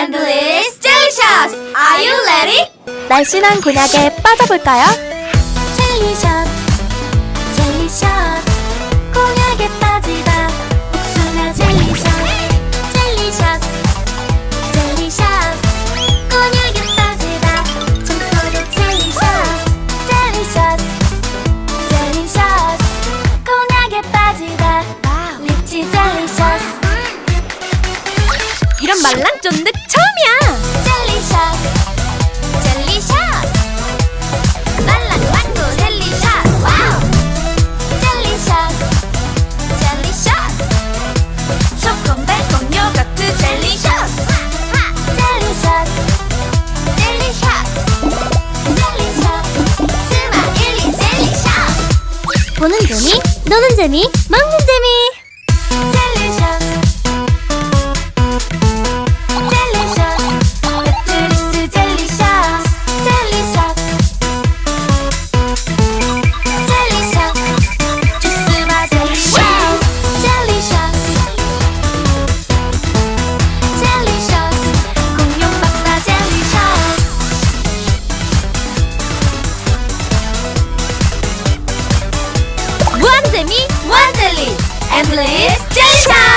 Endless Delicious. Are you ready? 날씬한 곤약에 빠져볼까요? 젤리샷. 말랑 쫀득 처음이야! 젤리샷. 젤리샷. 말랑 망고 젤리샷. 와우. 젤리샷. 젤리샷. 초콤달콤 요거트 젤리샷. 젤리샷. 젤리샷. 젤리샷. 스마일리 젤리샷. 보는 재미, 노는 재미, 먹는 재미! 무한 재미 무